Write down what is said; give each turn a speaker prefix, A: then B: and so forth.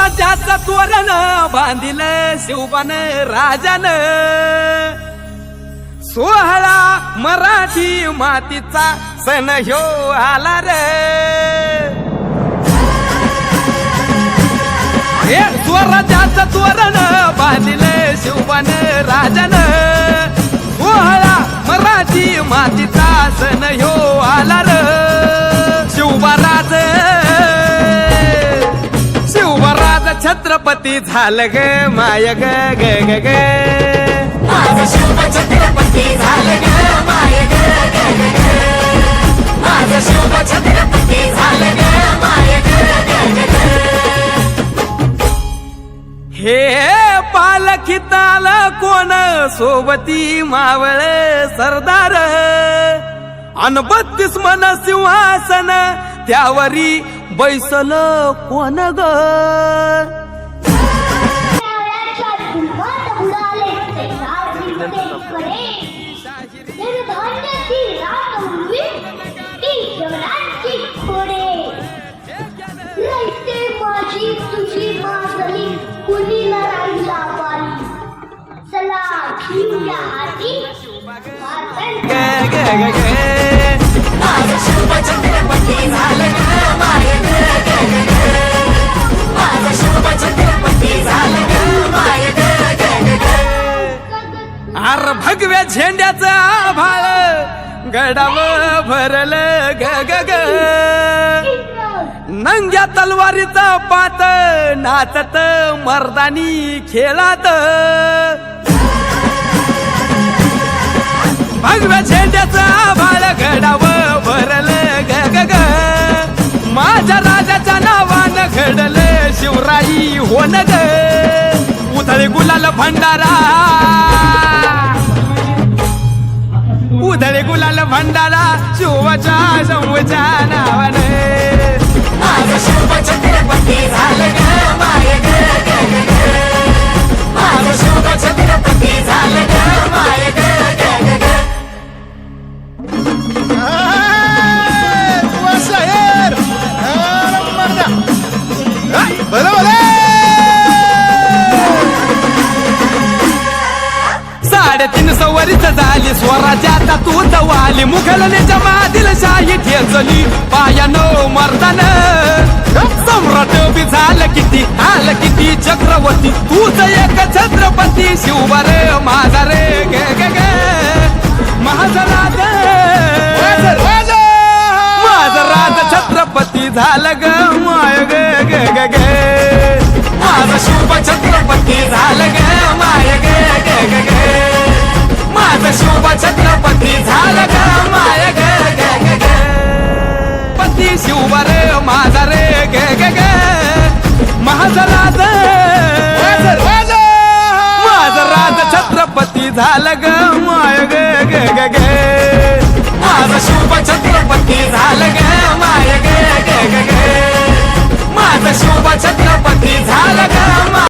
A: स्वराज्याच तोरण बांधिल शिवबान राजान. सोहळा मराठी मातीचा सण ह्यो आला रे. हे तोरण छत्रपती झालं ग माय ग ग ग ग
B: माझं शिव छत्रपती झालं ग माय ग ग ग ग. माझं शिव छत्रपती झालं ग माय ग ग ग ग.
A: हे पालखीत आलं कोण सोबती मावळ सरदार अन बत्तीस मन सिंहासन त्यावरी बैसल कोण ग
C: माझी तुझी मागणी, कुणीला राहिला वाली. चला घेऊया हाती,
A: गडाव भरल ग ग ग. नंग्या तलवारीचा पात नाचत मर्दानी खेळात. भगव्या झेंड्याचा आभाळ घडाव भरल ग ग ग. माझ्या राजाच्या नावानं घडल शिवराई होन ग. उधळे गुलाल भंडारा. उधळे गुलाल भंडारा शिवाच्या शंभूच्या नावानं सवरीच झाली स्वराज्यात तू वाली मुघलनेच्या मादील शाही ठेचली पायानो मर्दान सम्राट बी झालं किती आलं किती चक्रवर्ती. तूच एक छत्रपती शिवबर माझा रे. गे गे गे. माझा राज. माझा राज. छत्रपती झालं ग माय ग ग ग ग. माझा शिव छत्रपती झालं ग माय ग ग ग ग. पती शिवबर माझा रे ग ग ग. माझा राज. माझं राज. छत्रपती झालं ग माय ग ग ग ग. माझं शिव